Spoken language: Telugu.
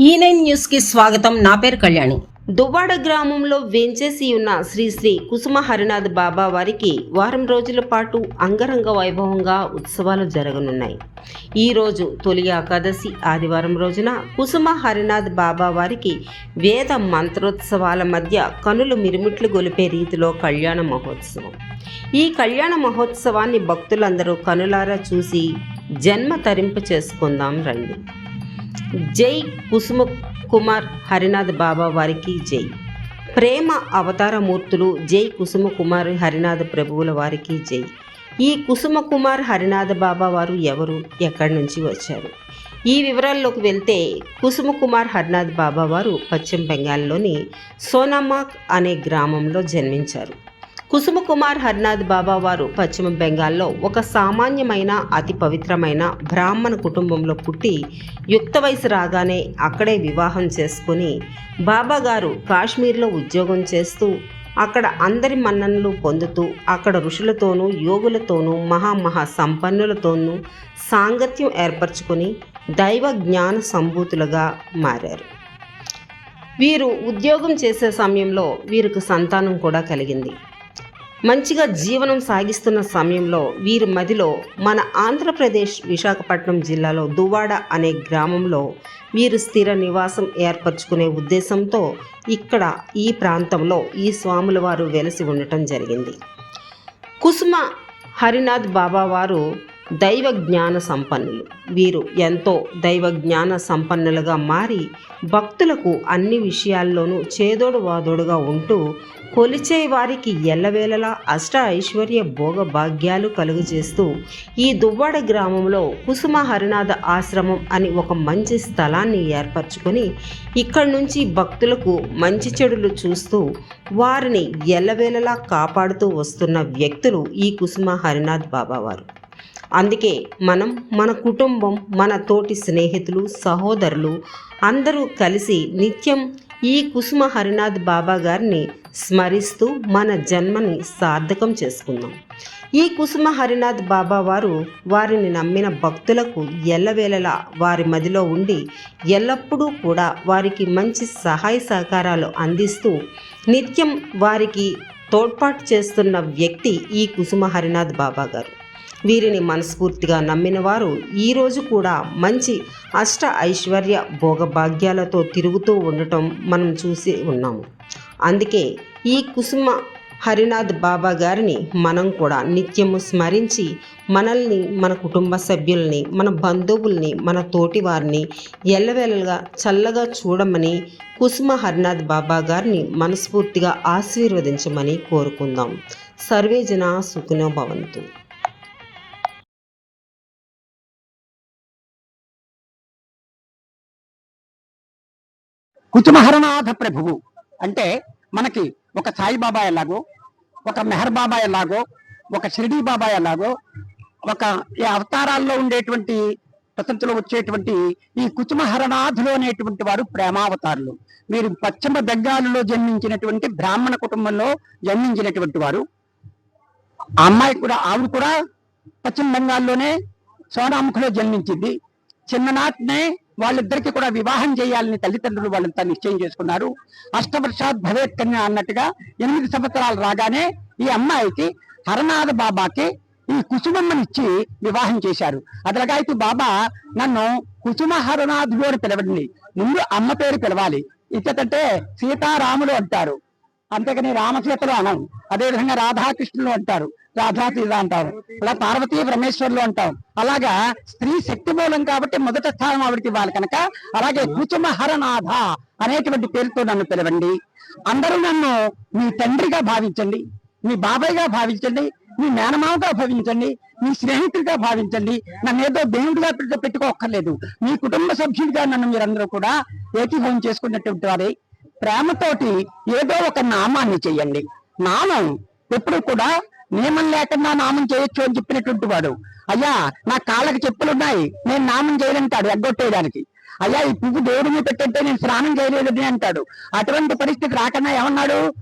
E ఈ నైన్ న్యూస్కి స్వాగతం. నా పేరు కళ్యాణి. దువ్వాడ గ్రామంలో వెంచేసి ఉన్న శ్రీ శ్రీ కుసుమ హరినాథ్ బాబా వారికి వారం రోజుల పాటు అంగరంగ వైభవంగా ఉత్సవాలు జరగనున్నాయి. ఈరోజు తొలి ఏకాదశి ఆదివారం రోజున కుసుమ హరినాథ్ బాబా వారికి వేద మంత్రోత్సవాల మధ్య కనులు మిరుమిట్లు గొలిపే రీతిలో కళ్యాణ మహోత్సవం. ఈ కళ్యాణ మహోత్సవాన్ని భక్తులందరూ కనులారా చూసి జన్మ తరింపు చేసుకుందాం రండి. జై కుసుమ కుమార్ హరినాథ్ బాబా వారికి జై. ప్రేమ అవతారమూర్తులు జై కుసుమ కుమార్ హరినాథ్ ప్రభువుల వారికి జై. ఈ కుసుమ కుమార్ హరినాథ్ బాబా వారు ఎవరు? ఎక్కడి నుంచి వచ్చారు? ఈ వివరాల్లోకి వెళ్తే కుసుమ కుమార్ హరినాథ్ బాబా వారు పశ్చిమ బెంగాల్లోని సోనామాక్ అనే గ్రామంలో జన్మించారు. కుసుమకుమార్ హరినాథ్ బాబా వారు పశ్చిమ బెంగాల్లో ఒక సామాన్యమైన అతి పవిత్రమైన బ్రాహ్మణ కుటుంబంలో పుట్టి యుక్త వయసు రాగానే అక్కడే వివాహం చేసుకుని బాబా గారు కాశ్మీర్లో ఉద్యోగం చేస్తూ అక్కడ అందరి మన్ననలు పొందుతూ అక్కడ ఋషులతోనూ యోగులతోనూ మహామహా సంపన్నులతోనూ సాంగత్యం ఏర్పరచుకొని దైవ జ్ఞాన సంభూతులుగా మారారు. వీరు ఉద్యోగం చేసే సమయంలో వీరికి సంతానం కూడా కలిగింది. మంచిగా జీవనం సాగిస్తున్న సమయంలో వీరి మదిలో మన ఆంధ్రప్రదేశ్ విశాఖపట్నం జిల్లాలో దువ్వాడ అనే గ్రామంలో వీరు స్థిర నివాసం ఏర్పరచుకునే ఉద్దేశంతో ఇక్కడ ఈ ప్రాంతంలో ఈ స్వాముల వారు వెలసి ఉండటం జరిగింది. కుసుమ హరినాథ్ బాబా వారు దైవ జ్ఞాన సంపన్నులు వీరు ఎంతో దైవ జ్ఞాన సంపన్నులుగా మారి భక్తులకు అన్ని విషయాల్లోనూ చేదోడు వాదోడుగా ఉంటూ కొలిచే వారికి ఎల్లవేళలా అష్ట ఐశ్వర్య భోగ భాగ్యాలు కలుగజేస్తూ ఈ దువ్వాడ గ్రామంలో కుసుమ హరినాథ ఆశ్రమం అని ఒక మంచి స్థలాన్ని ఏర్పరచుకొని ఇక్కడి నుంచి భక్తులకు మంచి చెడులు చూస్తూ వారిని ఎల్లవేళలా కాపాడుతూ వస్తున్న వ్యక్తులు ఈ కుసుమ హరినాథ్ బాబావారు. అందుకే మనం మన కుటుంబం మన తోటి స్నేహితులు సహోదరులు అందరూ కలిసి నిత్యం ఈ కుసుమ హరినాథ్ బాబా గారిని స్మరిస్తూ మన జన్మని సార్థకం చేసుకుందాం. ఈ కుసుమ హరినాథ్ బాబా వారు వారిని నమ్మిన భక్తులకు ఎల్లవేళలా వారి మదిలో ఉండి ఎల్లప్పుడూ కూడా వారికి మంచి సహాయ సహకారాలు అందిస్తూ నిత్యం వారికి తోడ్పాటు చేస్తున్న వ్యక్తి ఈ కుసుమ హరినాథ్ బాబా గారు. వీరిని మనస్ఫూర్తిగా నమ్మిన వారు ఈరోజు కూడా మంచి అష్ట ఐశ్వర్య భోగభాగ్యాలతో తిరుగుతూ ఉండటం మనం చూసి ఉన్నాము అందుకే ఈ కుసుమ హరినాథ్ బాబా గారిని మనం కూడా నిత్యము స్మరించి మనల్ని మన కుటుంబ సభ్యుల్ని మన బంధువుల్ని మన తోటి వారిని ఎల్లవేళలుగా చల్లగా చూడమని కుసుమ హరినాథ్ బాబా గారిని మనస్ఫూర్తిగా ఆశీర్వదించమని కోరుకుందాం. సర్వేజన సుఖినో భవంతు. కుతుమహరనాథ ప్రభువు అంటే మనకి ఒక సాయిబాబా ఎలాగో ఒక మెహర్ బాబా ఎలాగో ఒక షిరిడీ బాబా ఎలాగో ఒక ఈ అవతారాల్లో ఉండేటువంటి ప్రశంసలో వచ్చేటువంటి ఈ కుతుమహరనాథులు అనేటువంటి వారు ప్రేమావతారులు. మీరు పశ్చిమ బెంగాల్లో జన్మించినటువంటి బ్రాహ్మణ కుటుంబంలో జన్మించినటువంటి వారు. అమ్మాయి కూడా ఆవిడ కూడా పశ్చిమ బెంగాల్లోనే సోనాముఖిలో జన్మించింది. చిన్ననాటినే వాళ్ళిద్దరికి కూడా వివాహం చేయాలని తల్లిదండ్రులు వాళ్ళంతా నిశ్చయం చేసుకున్నారు. అష్టవర్షాత్ భవేత్ కన్య అన్నట్టుగా ఎనిమిది సంవత్సరాలు రాగానే ఈ అమ్మాయికి హరనాథ బాబాకి ఈ కుసుమమ్మనిచ్చి వివాహం చేశారు. అదలగాయతు బాబా నన్ను కుసుమ హరనాథుడు అని పిలవండి. ముందు అమ్మ పేరు పిలవాలి. ఇచ్చటంటే సీతారాములు అంటారు. అంతేకాని రామసీతలు అనం. అదేవిధంగా రాధాకృష్ణులు అంటారు. రాధాతీత అంటారు. అలా పార్వతీ పరమేశ్వర్లు అంటాం అలాగా స్త్రీ శక్తి మూలం కాబట్టి మొదట స్థానం ఆవిడకి ఇవ్వాలి కనుక అలాగే కుచుమహరనాథ అనేటువంటి పేరుతో నన్ను పిలవండి. అందరూ నన్ను మీ తండ్రిగా భావించండి. మీ బాబాయ్గా భావించండి. మీ మేనమావగా భావించండి. మీ స్నేహితుడిగా భావించండి. నన్ను ఏదో దేవుడిగా పెట్టుకోక్కర్లేదు. మీ కుటుంబ సభ్యుడిగా నన్ను మీరందరూ కూడా ఏకీభవం చేసుకున్నటువంటి వారే. ప్రేమతోటి ఏదో ఒక నామాన్ని చెయ్యండి. నామం ఎప్పుడు కూడా నియమం లేకుండా నామం చేయొచ్చు అని చెప్పినటువంటి వాడు. అయ్యా నా కాళ్ళకి చెప్పులున్నాయి నేను నామం చేయనంటాడు ఎగ్గొట్టేయడానికి. అయ్యా ఈ పువ్వు దేవుడి మీద పెట్టంటే నేను స్నానం చేయలేదని అంటాడు. అటువంటి పరిస్థితి రాకన్నా ఏమన్నాడు?